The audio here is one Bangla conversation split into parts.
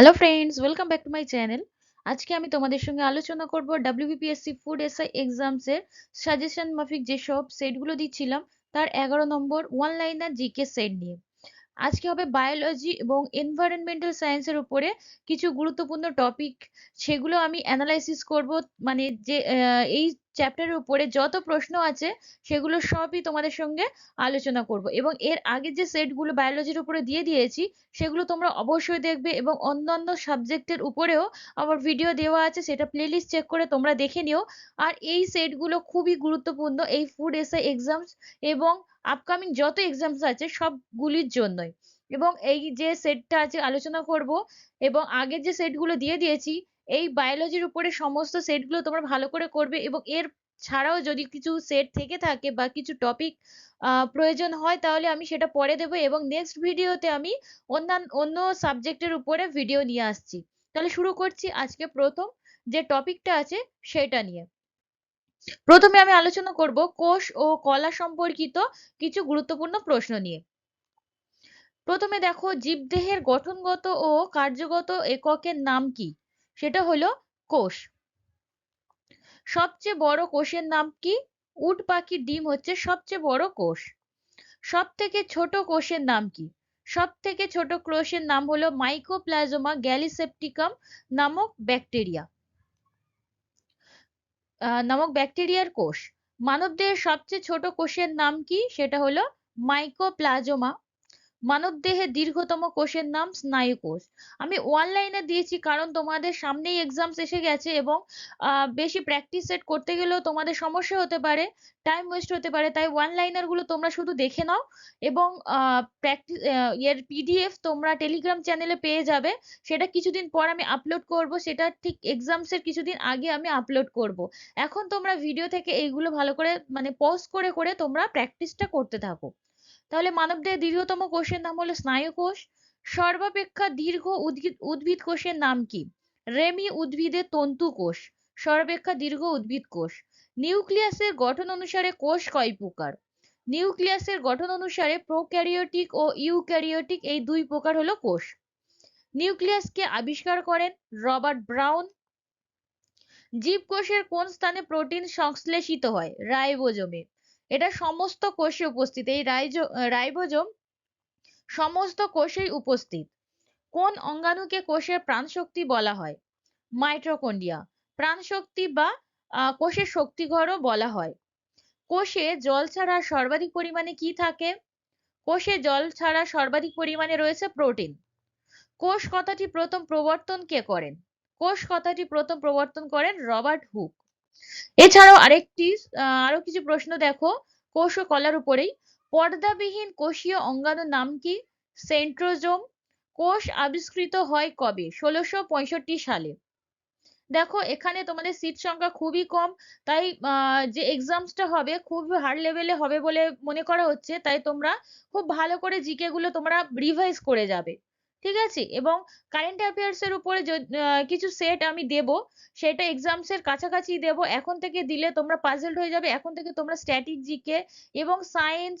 Hello friends welcome back to my channel আজকে আমি তোমাদের সঙ্গে আলোচনা করব ডাব্লিউবিপিএসসি ফুড এসআই এক্সামসের সাজেশন মাফিক যেসব সেটগুলো দিচ্ছিলাম, তার এগারো নম্বর ওয়ান লাইনার জিকে সেট নিয়ে। আজকে হবে বায়োলজি এবং এনভায়রনমেন্টাল সায়েন্সের উপরে কিছু গুরুত্বপূর্ণ টপিক সেগুলো আমি অ্যানালাইসিস করব মানে যে এই চ্যাপ্টারের উপরে যত প্রশ্ন আছে, সেগুলো সবই তোমাদের সঙ্গে আলোচনা করব। এবং এর আগে যে সেটগুলো বায়োলজির উপরে দিয়ে দিয়েছি, সেগুলো তোমরা অবশ্যই দেখবে এবং অন্যান্য সাবজেক্টের উপরেও আমার ভিডিও দেওয়া আছে, সেটা প্লেলিস্ট চেক করে তোমরা দেখে নিও। আর এই সেটগুলো খুবই গুরুত্বপূর্ণ এই ফুড এসআই এক্সামস এবং আপকামিং যত এক্সামস আছে, সবগুলির জন্যই। এবং এই যে সেটটা আছে, আলোচনা করব। এবং আগের যে সেটগুলো দিয়ে দিয়েছি এই বায়োলজির উপরে সমস্ত সেটগুলো তোমরা ভালো করে করবে এবং এর ছাড়াও যদি কিছু সেট থেকে থাকে বা কিছু টপিক প্রয়োজন হয় তাহলে আমি সেটা পরে দেবো এবং নেক্সট ভিডিওতে আমি অন্যান্য অন্য সাবজেক্টের উপরে ভিডিও নিয়ে আসছি। তাহলে শুরু করছি আজকে প্রথম যে টপিকটা আছে সেটা নিয়ে। প্রথমে আমি আলোচনা করব কোষ ও কলা সম্পর্কিত কিছু গুরুত্বপূর্ণ প্রশ্ন নিয়ে। প্রথমে দেখো জীবদেহের গঠনগত ও কার্যগত এককের নাম কি? সেটা হলো কোষ। সবচেয়ে বড় কোষের নাম কি? উট পাখির ডিম হচ্ছে সবচেয়ে বড় কোষ। সব থেকে ছোট কোষের নাম কি? সব থেকে ছোট কোষের নাম হলো মাইকোপ্লাজমা গ্যালিসেপ্টিকাম নামক ব্যাকটেরিয়া। নামক ব্যাকটেরিয়ার কোষ। মানবদেহের সবচেয়ে ছোট কোষের নাম কি? সেটা হলো মাইকোপ্লাজমা মানবদেহের দীর্ঘতম কোষের নাম স্নায়ু কোষ। আমি ওয়ান দিয়েছি কারণ তোমাদের সামনেই এক্সামস এসে গেছে এবং বেশি প্র্যাকটিস সেট করতে গেলেও তোমাদের সমস্যা হতে পারে টাইম ওয়েস্ট হতে পারে, তাই ওয়ান লাইনারগুলো তোমরা শুধু দেখে নাও এবং প্র্যাকটিস এর পিডিএফ তোমরা টেলিগ্রাম চ্যানেলে পেয়ে যাবে। সেটা কিছুদিন পর আমি আপলোড করব, সেটা ঠিক এক্সামস এর কিছুদিন আগে আমি আপলোড করব। এখন তোমরা ভিডিও থেকে এইগুলো ভালো করে মানে পজ করে করে তোমরা প্র্যাকটিসটা করতে থাকো। তাহলে মানবদেহের দীর্ঘতম কোষের নাম হলো স্নায়ু কোষ। সর্বাপেক্ষা দীর্ঘ উদ্ভিদ উদ্ভিদ কোষের নাম কি? রেমি উদ্ভিদের তন্তু কোষ। সর্বাপেক্ষা দীর্ঘ উদ্ভিদ কোষ। নিউক্লিয়াসের গঠন অনুসারে কোষ কয় প্রকার? নিউক্লিয়াসের গঠন অনুসারে প্রোক্যারিওটিক ও ইউক্যারিওটিক এই দুই প্রকার হলো কোষ। নিউক্লিয়াসকে আবিষ্কার করেন রবার্ট ব্রাউন। জীবকোষের কোন স্থানে প্রোটিন সংশ্লেষিত হয়? রাইবোজোমে। এটা সমস্ত কোষে উপস্থিত। এই রাইবোজোম সমস্ত কোষেই উপস্থিত। কোন অঙ্গাণুকে কোষের প্রাণশক্তি বলা হয়? মাইটোকন্ড্রিয়া। প্রাণশক্তি বা কোষের শক্তিঘরও বলা হয়। কোষে জল ছাড়া সর্বাধিক পরিমাণে কি থাকে? কোষে জল ছাড়া সর্বাধিক পরিমাণে রয়েছে প্রোটিন। কোষ কথাটি প্রথম প্রবর্তন কে করেন? কোষ কথাটি প্রথম প্রবর্তন করেন রবার্ট হুক। এছাড়াও আরেকটি আরও কিছু প্রশ্ন দেখো। কোষ ও কলার উপরেই। পর্দাবিহীন কোষীয় অঙ্গাণুর নাম কি? সেন্ট্রোজোম। কোষ আবিষ্কৃত হয় কবে? ষোলোশো সালে। দেখো, এখানে তোমাদের সিট সংখ্যা খুবই কম, তাই যে এক্সামসটা হবে খুব হার্ড লেভেলে হবে বলে মনে করা হচ্ছে, তাই তোমরা খুব ভালো করে জিকে গুলো তোমরা রিভাইজ করে যাবে। ঠিক আছে? এবং কারেন্ট অ্যাফেয়ার্স এর উপরে কিছু সেট আমি দেব। সেটা এক্সামস এর কাছাকাছি দেব। এখন থেকে দিলে তোমরা পাজলড হয়ে যাবে। এখন থেকে তোমরা স্ট্যাটিক এবং সায়েন্স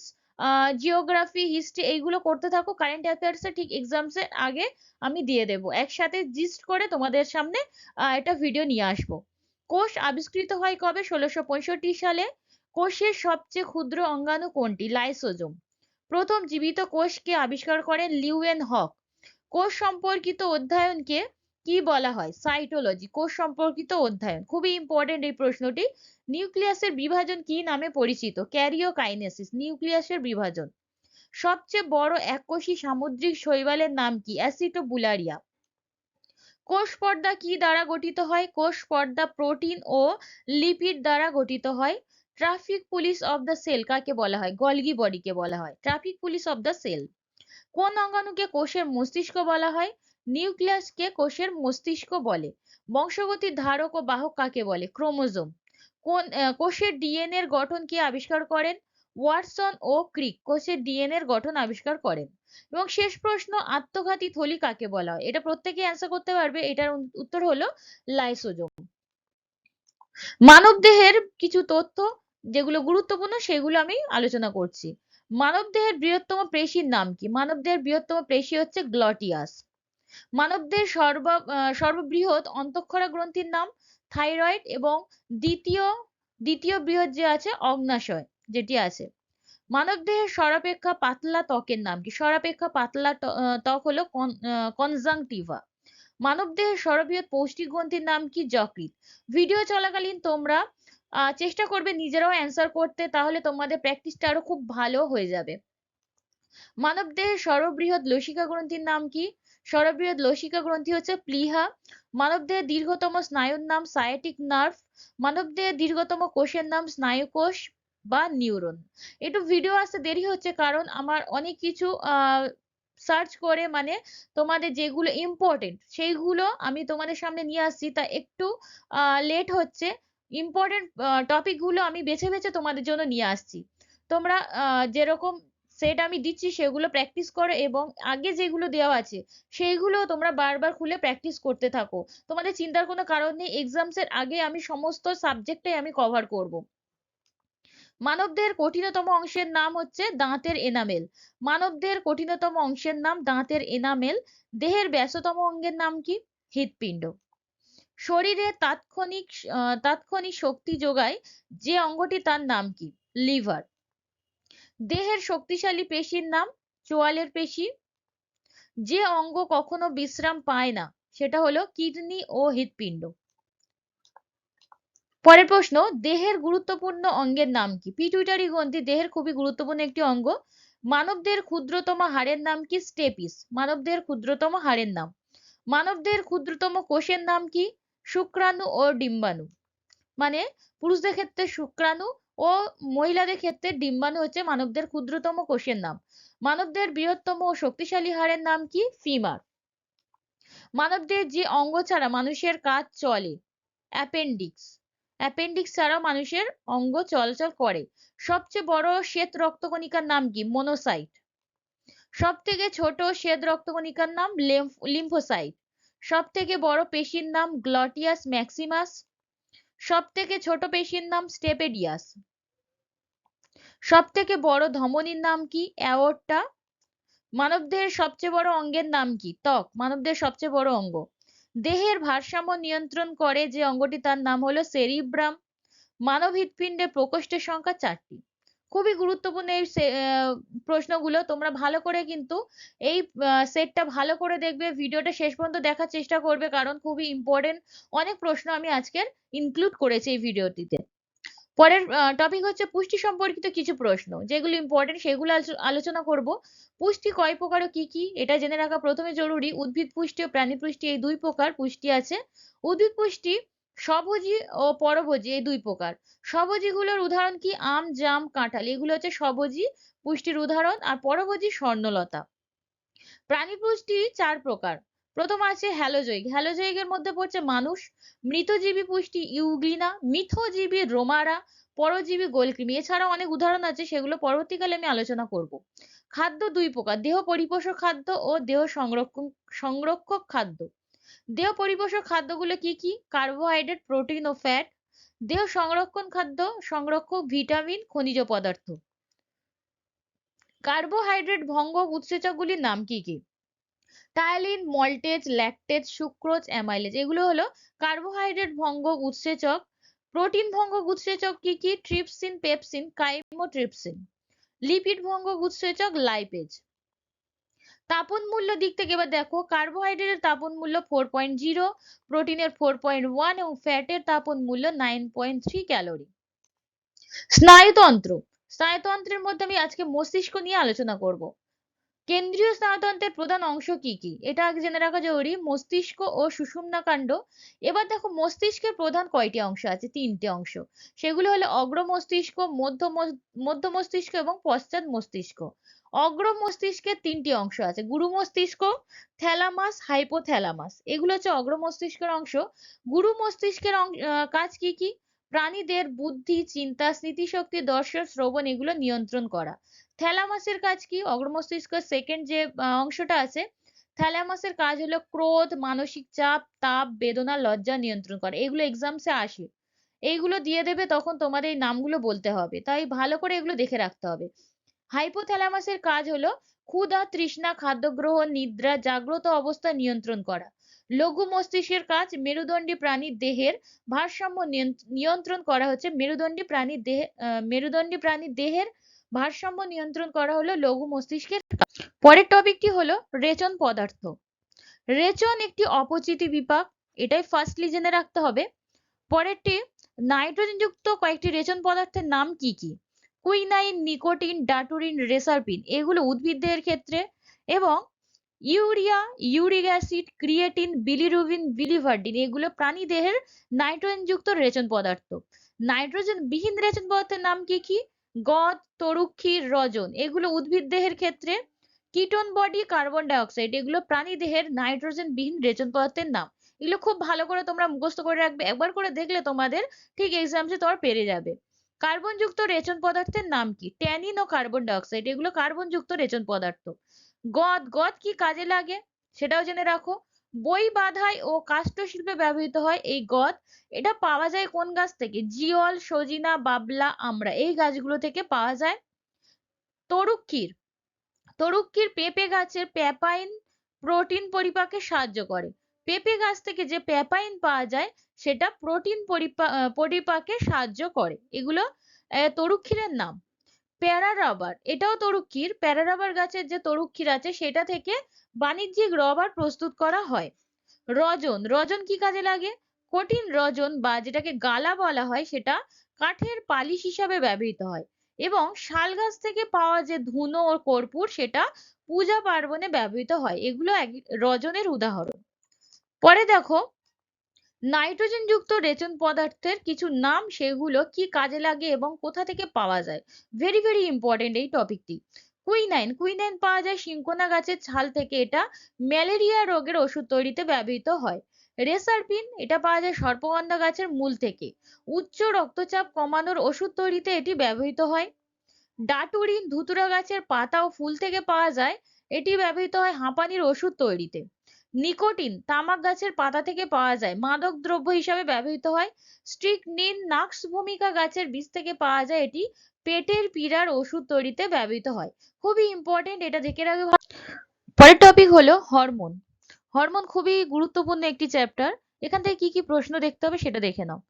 জিওগ্রাফি হিস্ট্রি এইগুলো করতে থাকো। কারেন্ট অ্যাফেয়ার্স ঠিক এক্সামস এর আগে আমি দিয়ে দেব। একসাথে জিস্ট করে তোমাদের সামনে একটা ভিডিও নিয়ে আসব। কোষ আবিষ্কৃত হয় কবে? ষোলোশো সালে। কোষের সবচেয়ে ক্ষুদ্র অঙ্গাণু কোনটি? লাইসোজোম। প্রথম জীবিত কোষকে আবিষ্কার করেন লিউয়েন হক। কোষ সম্পর্কিত অধ্যয়নকে কি বলা হয়? সাইটোলজি কোষ সম্পর্কিত অধ্যয়ন। খুবই ইম্পর্টেন্ট এই প্রশ্নটি। নিউক্লিয়াসের বিভাজন কি নামে পরিচিত? ক্যারিওকাইনেসিস, নিউক্লিয়াসের বিভাজন। সবচেয়ে বড় এককোষী সামুদ্রিক শৈবালের নাম কি? অ্যাসিটোবুলারিয়া। কোষ পর্দা কি দ্বারা গঠিত হয়? কোষ পর্দা প্রোটিন ও লিপিড দ্বারা গঠিত হয়। Traffic police of the cell কাকে বলা হয়? গলগি বডিকে বলা হয়। Traffic police of the cell. কোন অঙ্গাণুকে কোষের মস্তিষ্ক বলা হয়? নিউক্লিয়াসকে কোষের মস্তিষ্ক বলে। বংশগতির ধারক ও বাহক কাকে বলে? ক্রোমোজোম। কোন কোষের ডিএনএ এর গঠন কে আবিষ্কার করেন? ওয়াটসন ও ক্রিক কোষের ডিএনএ এর গঠন আবিষ্কার করেন। এবং শেষ প্রশ্ন, আত্মঘাতী থলি কাকে বলা হয়? এটা প্রত্যেকে অ্যান্সার করতে পারবে। এটার উত্তর হলো লাইসোজোম। মানব দেহের কিছু তথ্য যেগুলো গুরুত্বপূর্ণ, সেগুলো আমি আলোচনা করছি। মানবদেহের বৃহত্তম পেশির নাম কি? মানবদেহের বৃহত্তম পেশি হচ্ছে গ্লটিয়াস। মানবদের সর্ব সর্ববৃহৎ অন্তঃক্ষরা গ্রন্থির নাম থাইরয়েড এবং দ্বিতীয় দ্বিতীয় বৃহৎ যে আছে, অগ্নাশয়, যেটি আছে। মানবদেহের সর্বাপেক্ষা পাতলা ত্বকের নাম কি? সরাপেক্ষা পাতলা ত্বক হলো কনজাংটিভা। মানবদেহের সর্ববৃহৎ পৌষ্টিক গ্রন্থির নাম কি? যকৃৎ। ভিডিও চলাকালীন তোমরা চেষ্টা করবে নিজেরাও অ্যান্সার করতে, তাহলে তোমাদের প্র্যাকটিসটা আরও খুব ভালো হয়ে যাবে। মানবদেহের সর্ববৃহৎ লসিকা গ্রন্থির নাম কি? সর্ববৃহৎ লসিকা গ্রন্থি হচ্ছে প্লীহা। মানবদেহের দীর্ঘতম স্নায়ুর নাম সায়াটিক নার্ভ মানবদেহের দীর্ঘতম কোষের নাম স্নায়ুকোষ বা নিউরন একটু ভিডিও আসতে দেরি হচ্ছে কারণ আমার অনেক কিছু সার্চ করে মানে তোমাদের যেগুলো ইম্পর্টেন্ট সেইগুলো আমি তোমাদের সামনে নিয়ে আসছি। তা একটু লেট হচ্ছে। ইম্পর্টেন্ট টপিকগুলো আমি বেছে বেছে তোমাদের জন্য নিয়ে আসছি। তোমরা যেরকম সেট আমি দিচ্ছি সেগুলো প্র্যাকটিস করো এবং আগে যেগুলো দেওয়া আছে সেইগুলো তোমরা বারবার খুলে প্র্যাকটিস করতে থাকো। তোমাদের চিন্তার কোনো কারণ নেই এক্সামস এর আগে আমি সমস্ত সাবজেক্টটাই আমি কভার করব। মানবদেহের কঠিনতম অংশের নাম হচ্ছে দাঁতের এনামেল মানবদেহের কঠিনতম অংশের নাম দাঁতের এনামেল দেহের ব্যস্ততম অঙ্গের নাম কি? হৃৎপিণ্ড। শরীরে তাৎক্ষণিক তাৎক্ষণিক শক্তি যোগায়, যে অঙ্গটি তার নাম কি? লিভার। দেহের শক্তিশালী পেশির নাম চোয়ালের পেশি। যে অঙ্গ কখনো বিশ্রাম পায় না, সেটা হলো কিডনি ও হৃৎপিণ্ড। পরের প্রশ্ন, দেহের গুরুত্বপূর্ণ অঙ্গের নাম কি? পিটুইটারি গ্রন্থি দেহের খুবই গুরুত্বপূর্ণ একটি অঙ্গ। মানবদেহের ক্ষুদ্রতম হাড়ের নাম কি? স্টেপিস। মানবদেহের ক্ষুদ্রতম হাড়ের নাম। মানবদেহের ক্ষুদ্রতম কোষের নাম কি? শুক্রাণু ও ডিম্বাণু। মানে পুরুষদের ক্ষেত্রে শুক্রাণু ও মহিলাদের ক্ষেত্রে ডিম্বাণু হচ্ছে মানবদের ক্ষুদ্রতম কোষের নাম। মানবদের বৃহত্তম ও শক্তিশালী হাড়ের নাম কি? ফিমার। মানবদের যে অঙ্গ ছাড়া মানুষের কাজ চলে, অ্যাপেন্ডিক্স। অ্যাপেন্ডিক্স ছাড়াও মানুষের অঙ্গ চলাচল করে। সবচেয়ে বড় শ্বেত রক্তকণিকার নাম কি? মনোসাইট। সব থেকে ছোট শ্বেত রক্তকণিকার নাম লিম্ফোসাইট। সব থেকে বড় পেশির নাম গ্লটিয়াস ম্যাক্সিমাস সব থেকে ছোট পেশির নাম স্টেপেডিয়াস। সব থেকে বড় ধমনীর নাম কি? অ্যাওর্টা। মানবদেহের সবচেয়ে বড় অঙ্গের নাম কি? ত্বক মানবদেহের সবচেয়ে বড় অঙ্গ। দেহের ভারসাম্য নিয়ন্ত্রণ করে যে অঙ্গটি তার নাম হলো সেরিব্রাম। মানব হৃৎপিণ্ডের প্রকোষ্ঠের সংখ্যা চারটি। খুবই গুরুত্বপূর্ণ এই প্রশ্নগুলো। তোমরা ভালো করে কিন্তু এই সেটটা ভালো করে দেখবে, ভিডিওটা শেষ পর্যন্ত দেখার চেষ্টা করবে কারণ খুবই ইম্পর্টেন্ট অনেক প্রশ্ন আমি আজকের ইনক্লুড করেছি এই ভিডিওটিতে। পরের টপিক হচ্ছে পুষ্টি সম্পর্কিত কিছু প্রশ্ন। যেগুলো ইম্পর্টেন্ট সেগুলো আলোচনা করব। পুষ্টি কয় প্রকার ও কি কি? এটা জেনে রাখা প্রথমে জরুরি। উদ্ভিদ পুষ্টি ও প্রাণী পুষ্টি এই দুই প্রকার পুষ্টি আছে। উদ্ভিদ পুষ্টি স্বভোজী ও পরভোজী, এই দুই প্রকার। স্বভোজী গুলোর উদাহরণ কি? আম, জাম, কাঁঠাল, এগুলো হচ্ছে স্বভোজী পুষ্টির উদাহরণ আর পরভোজী স্বর্ণলতা। প্রাণী পুষ্টি চার প্রকার। প্রথম আছে হ্যালোজৈগ। হ্যালোজৈগের মধ্যে পড়ছে মানুষ, মৃতজীবী পুষ্টি ইউগ্লিনা, মিথজীবী রোমারা, পরজীবী গোলকৃমি। এছাড়াও অনেক উদাহরণ আছে, সেগুলো পরবর্তীকালে আমি আলোচনা করব। খাদ্য দুই প্রকার। দেহ পরিপোষক খাদ্য ও দেহ সংরক্ষণ, সংরক্ষক খাদ্য। দেহ পরিপোষক খাদ্যগুলো কি কি? কার্বোহাইড্রেট প্রোটিন ও ফ্যাট দেহ সংরক্ষণ খাদ্য, সংরক্ষক ভিটামিন খনিজ পদার্থ। কার্বোহাইড্রেট ভঙ্গক উৎসেচকগুলির নাম কি কি? Ptyalin maltase lactase sucrose amylase এগুলো হলো কার্বোহাইড্রেট ভঙ্গক উৎসেচক। প্রোটিন ভঙ্গক উৎসেচক কি কি? ট্রিপসিন পেপসিন কাইমোট্রিপসিন লিপিড ভঙ্গক উৎসেচক লাইপেজ তাপন মূল্য দিক থেকে এবার দেখো কার্বোহাইড্রেটের তাপন মূল্য ফোর পয়েন্ট জিরো প্রোটিনের ফোর পয়েন্ট ওয়ান এবং ফ্যাটের তাপন মূল্য নাইন পয়েন্ট থ্রি ক্যালোরি স্নায়ুতন্ত্র, স্নায়ুতন্ত্রের মধ্যে আমি আজকে মস্তিষ্ক নিয়ে আলোচনা করব। কেন্দ্রীয় স্নায়ুতন্ত্রের প্রধান অংশ কি কি? এটা আগে জেনে রাখা জরুরি, মস্তিষ্ক ও সুষুম্না কাণ্ড। এবার দেখো, মস্তিষ্কের প্রধান কয়টি অংশ আছে? তিনটে অংশ। সেগুলো হলো অগ্র মস্তিষ্ক মধ্য মধ্য মস্তিষ্ক এবং পশ্চাৎ মস্তিষ্ক অগ্র মস্তিষ্কের তিনটি অংশ আছে। গুরু মস্তিষ্ক থ্যালামাস হাইপোথ্যালামাস এগুলো হচ্ছে অগ্র মস্তিষ্কের অংশ। গুরু মস্তিষ্কের কাজ কি কি? প্রাণীদের বুদ্ধি, চিন্তা, স্মৃতিশক্তি, দর্শন, শ্রবণ এগুলো নিয়ন্ত্রণ করা। থ্যালামাসের কাজ কি? অগ্র মস্তিষ্কের সেকেন্ড যে অংশটা আছে থ্যালামাসের কাজ হলো ক্রোধ, মানসিক চাপ, তাপ, বেদনা, লজ্জা নিয়ন্ত্রণ করা। এগুলো এক্সামসে আসে। এইগুলো দিয়ে দেবে তখন তোমাদের এই নামগুলো বলতে হবে। তাই ভালো করে এগুলো দেখে রাখতে হবে। হাইপোথ্যালামাসের কাজ হলো ক্ষুধা, তৃষ্ণা খাদ্য গ্রহণ নিদ্রা, জাগ্রত অবস্থা নিয়ন্ত্রণ করা। লঘু মস্তিষ্কের কাজ, মেরুদণ্ডী প্রাণীর দেহের ভারসাম্য নিয়ন্ত্রণ করা হচ্ছে। মেরুদণ্ডী প্রাণীর দেহে মেরুদণ্ডী প্রাণীর দেহের ভারসাম্য নিয়ন্ত্রণ করা হলো লঘু মস্তিষ্কের পরের টপিকটি হলো রেচন পদার্থ। রেচন একটি অপচিতি বিপাক, এটাই ফার্স্টলি জেনে রাখতে হবে। পরেরটি, নাইট্রোজেনযুক্ত কয়েকটি রেচন পদার্থের নাম কি কি? কুইনাইন নিকোটিন ডাটুরিন রেসারপিন এগুলো উদ্ভিদদের ক্ষেত্রে এবং urea uric acid creatine bilirubin biliverdin এগুলো প্রাণী দেহের নাইট্রোজেনযুক্ত রেচন পদার্থ। নাইট্রোজেন বিহীন রেচন পদার্থের নাম কি কি? গদ, তরুক্ষী, রজন, এগুলো উদ্ভিদ দেহের ক্ষেত্রে কিটোন বডি কার্বন ডাইঅক্সাইড এগুলো প্রাণী দেহের নাইট্রোজেন বিহীন রেচন পদার্থের নাম। এগুলো খুব ভালো করে তোমরা মুখস্থ করে রাখবে। একবার করে দেখলে তোমাদের ঠিক এক্সামসে তোমার পেরে যাবে। কার্বনযুক্ত রেচন পদার্থের নাম কি? ট্যানিন ও কার্বন ডাইঅক্সাইড এগুলো কার্বনযুক্ত রেচন পদার্থ। গদ গদ কি কাজে লাগে? সেটাও জেনে রাখো। বই বাঁধাই ও কাষ্ঠ শিল্পে ব্যবহৃত হয় এই গদ। এটা পাওয়া যায় কোন গাছ থেকে? জিওল, সজিনা, বাবলা আমড়া এই গাছগুলো থেকে পাওয়া যায়। তরুক্ষীর তরুক্ষীর পেঁপে গাছের প্যাপাইন প্রোটিন পরিপাকে সাহায্য করে। পেঁপে গাছ থেকে যে প্যাপাইন পাওয়া যায়, সেটা প্রোটিন পরিপা পরিপাকে সাহায্য করে। এগুলো তরুক্ষীরের নাম। প্যারা রাবার। এটাও তরুক্ষীর। প্যারা রাবার গাছের যে তরুক্ষীর আছে, সেটা থেকে বাণিজ্যিক রবার প্রস্তুত করা হয়। রজন। রজন কি কাজে লাগে? কঠিন রজন বা যেটাকে গালা বলা হয়, সেটা কাঠের পালিশ হিসাবে ব্যবহৃত হয় এবং শাল গাছ থেকে পাওয়া যে ধুনো ও কর্পূর, সেটা পূজা পার্বণে ব্যবহৃত হয়। এগুলো এক, রজনের উদাহরণ। পরে দেখো নাইট্রোজেন যুক্ত রেচন পদার্থের কিছু নাম সেগুলো কি কাজে লাগে এবং কোথা থেকে পাওয়া যায়? ভেরি ভেরি ইম্পর্টেন্ট এই টপিকটি কুইনাইন কুইনাইন পাওয়া যায় সিনকোনা গাছের ছাল থেকে, এটা ম্যালেরিয়া রোগের ওষুধ তৈরিতে ব্যবহৃত হয়। রেসারপিন এটা পাওয়া যায় সর্পগন্ধা গাছের মূল থেকে। উচ্চ রক্তচাপ কমানোর ওষুধ তৈরিতে এটি ব্যবহৃত হয়। ডাটুরিন ধুতুরা গাছের পাতা ও ফুল থেকে পাওয়া যায়, এটি ব্যবহৃত হয় হাঁপানির ওষুধ তৈরিতে। নিকোটিন তামাক গাছের পাতা থেকে পাওয়া যায়। মাদক দ্রব্য হিসাবে ব্যবহৃত হয়। স্ট্রিকনিন নাক্স, ভূমিকা গাছের বীজ থেকে পাওয়া যায়। এটি পেটের পীড়ার ওষুধ তৈরিতে ব্যবহৃত হয়। খুবই ইম্পর্টেন্ট এটা দেখে রাখবে। পরের টপিক হলো হরমোন। হরমোন খুবই গুরুত্বপূর্ণ একটি চ্যাপ্টার এখান থেকে কি কি প্রশ্ন দেখতে হবে সেটা দেখে নাও।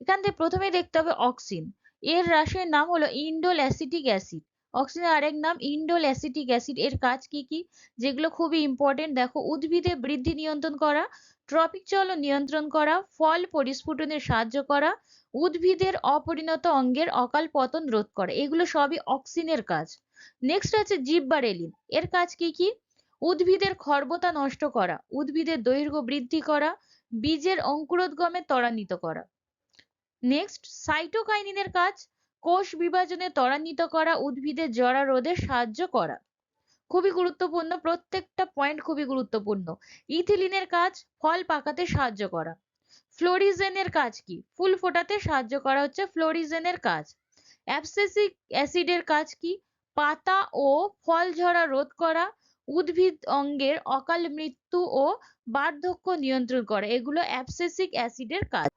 এখান থেকে প্রথমে দেখতে হবে অক্সিন এর রাসায়নিক নাম হলো ইন্ডোল অ্যাসিটিক অ্যাসিড অক্সিজেনের আরেক নাম ইন্ডোল অ্যাসিটিক অ্যাসিড এর কাজ কি কি? যেগুলো খুবই ইম্পর্টেন্ট দেখো, উদ্ভিদে বৃদ্ধি নিয়ন্ত্রণ করা ট্রপিক চলন নিয়ন্ত্রণ করা, ফল পরিস্ফুটনে সাহায্য করা, উদ্ভিদের অপরিণত অঙ্গের অকাল পতন রোধ করা, এগুলো সবই অক্সিনের কাজ। নেক্সট আছে জিববারেলিন এর কাজ কি কি? উদ্ভিদের খর্বতা নষ্ট করা, উদ্ভিদের দৈর্ঘ্য বৃদ্ধি করা, বীজের অঙ্কুরোদ্গমে ত্বরান্বিত করা। নেক্সট সাইটোকাইনিনের কাজ কোষ বিভাজনে ত্বরান্বিত করা উদ্ভিদের জরা রোধে সাহায্য করা। খুবই গুরুত্বপূর্ণ, প্রত্যেকটা পয়েন্ট খুবই গুরুত্বপূর্ণ। ইথিলিনের কাজ, ফল পাকাতে সাহায্য করা। ফ্লোরিজেনের কাজ কি? ফুল ফোটাতে সাহায্য করা হচ্ছে ফ্লোরিজেনের কাজ। অ্যাবসেসিক অ্যাসিডের কাজ কি? পাতা ও ফল ঝরা রোধ করা, উদ্ভিদ অঙ্গের অকাল মৃত্যু ও বার্ধক্য নিয়ন্ত্রণ করা, এগুলো অ্যাবসেসিক অ্যাসিডের কাজ।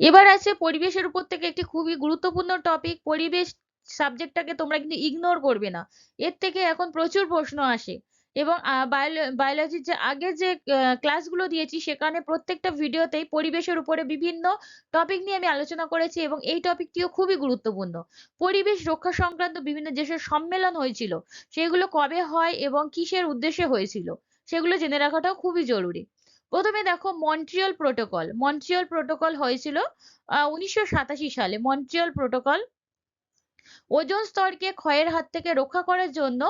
এবার আছে পরিবেশের উপর থেকে একটি খুবই গুরুত্বপূর্ণ টপিক পরিবেশ সাবজেক্টটাকে তোমরা কিন্তু ইগনোর করবে না। এর থেকে এখন প্রচুর প্রশ্ন আসে এবং বায়োলজির যে আগের যে ক্লাসগুলো দিয়েছি সেখানে প্রত্যেকটা ভিডিওতেই পরিবেশের উপরে বিভিন্ন টপিক নিয়ে আমি আলোচনা করেছি এবং এই টপিকটিও খুবই গুরুত্বপূর্ণ। পরিবেশ রক্ষা সংক্রান্ত বিভিন্ন যেসব সম্মেলন হয়েছিল, সেগুলো কবে হয় এবং কিসের উদ্দেশ্যে হয়েছিল, সেগুলো জেনে রাখাটাও খুবই জরুরি। প্রথমে দেখো মন্ট্রিয়াল প্রোটোকল। মন্ট্রিয়াল প্রোটোকল হয়েছিল উনিশশো সালে। মন্ট্রিয়াল প্রোটোকল ওজোন স্তরকে ক্ষয়ের হাত থেকে রক্ষা করার জন্য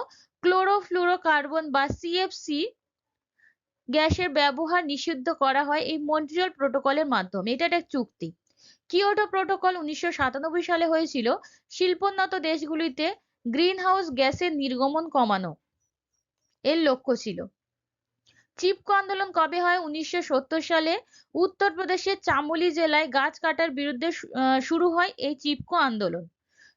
ক্লোরোফ্লুরোকার্বন বা সিএফসি গ্যাসের ব্যবহার নিষিদ্ধ করা হয় এই মন্ট্রিয়াল প্রোটোকলের মাধ্যমে। এটা একটা চুক্তি। কিয়োটো প্রোটোকল উনিশশো সাতানব্বই সালে হয়েছিল। শিল্পোন্নত দেশগুলিতে গ্রিনহাউস গ্যাসের নির্গমন কমানো এর লক্ষ্য ছিল। চিপকো আন্দোলন কবে হয়? উনিশশো সত্তর সালে উত্তরপ্রদেশের চামোলি জেলায় গাছ কাটার বিরুদ্ধে শুরু হয় এই চিপকো আন্দোলন।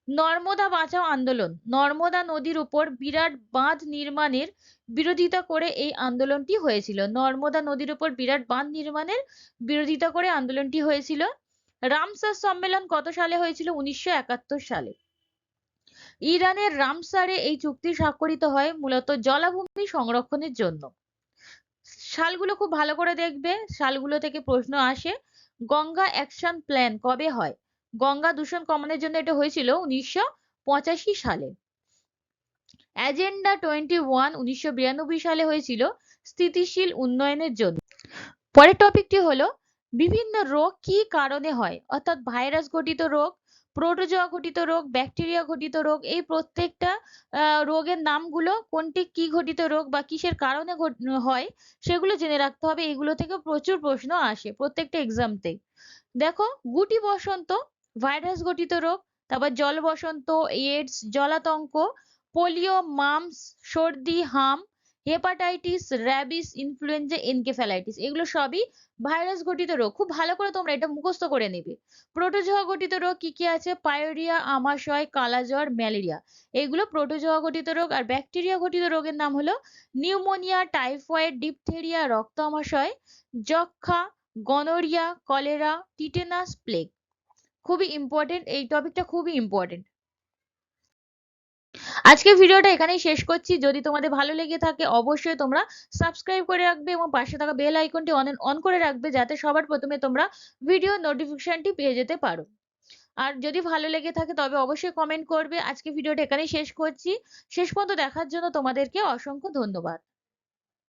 নর্মদা বাঁচাও আন্দোলন। নর্মদা নদীর উপর বিরাট বাঁধ নির্মাণের বিরোধিতা করে এই আন্দোলনটি হয়েছিল। নর্মদা নদীর উপর বিরাট বাঁধ নির্মাণের বিরোধিতা করে আন্দোলনটি হয়েছিল। রামসার সম্মেলন কত সালে হয়েছিল? উনিশশো একাত্তর সালে। ইরানের রামসারে এই চুক্তি স্বাক্ষরিত হয় মূলত জলাভূমি সংরক্ষণের জন্য। সালগুলো খুব ভালো করে দেখবে সালগুলো থেকে প্রশ্ন আসে, গঙ্গা অ্যাকশন প্ল্যান কবে হয়? গঙ্গা দূষণ কমানোর জন্য এটা হয়েছিল উনিশশো পঁচাশি সালে। অ্যাজেন্ডা টোয়েন্টি ওয়ান উনিশশো বিরানব্বই সালে হয়েছিল স্থিতিশীল উন্নয়নের জন্য। পরের টপিকটি হলো, বিভিন্ন রোগ কি কারণে হয়? অর্থাৎ ভাইরাস ঘটিত রোগ প্রোটোজোয়া ঘটিত রোগ ব্যাকটেরিয়া ঘটিত রোগ, এই প্রত্যেকটা রোগের নামগুলো কোনটি, কি ঘটিত রোগ বা কিসের কারণে হয়, সেগুলো জেনে রাখতে হবে। এগুলো থেকে প্রচুর প্রশ্ন আসে প্রত্যেকটা এক্সামতে দেখো, গুটি বসন্ত ভাইরাস ঘটিত রোগ, তারপর জল বসন্ত এইডস জলাতঙ্ক পোলিও মামস সর্দি, হাম হেপাটাইটিস র্যাবিস ইনফ্লুয়েঞ্জা এনকেফ্যালাইটিস এগুলো সবই ভাইরাস ঘটিত রোগ। খুব ভালো করে তোমরা এটা মুখস্থ করে নেবে। প্রোটোজোয়া ঘটিত রোগ কি কি আছে? পায়োরিয়া, আমাশয়, কালাজ্বর, ম্যালেরিয়া। এগুলো প্রোটোজোয়া ঘটিত রোগ আর ব্যাকটেরিয়া ঘটিত রোগের নাম হলো নিউমোনিয়া টাইফয়েড ডিপথেরিয়া রক্ত আমাশয় যক্ষা গনোরিয়া কলেরা টিটেনাস প্লেগ খুবই ইম্পর্টেন্ট এই টপিকটা খুবই ইম্পর্টেন্ট আজকে ভিডিওটা এখানেই শেষ করছি। যদি তোমাদের ভালো লেগে থাকে, অবশ্যই তোমরা সাবস্ক্রাইব করে রাখবে এবং পাশে থাকা বেল আইকনটি অন অন করে রাখবে যাতে সবার প্রথমে তোমরা ভিডিও নোটিফিকেশনটি পেয়ে যেতে পারো। আর যদি ভালো লেগে থাকে, তবে অবশ্যই কমেন্ট করবে। আজকে ভিডিওটা এখানেই শেষ করছি। শেষ পর্যন্ত দেখার জন্য তোমাদেরকে অসংখ্য ধন্যবাদ।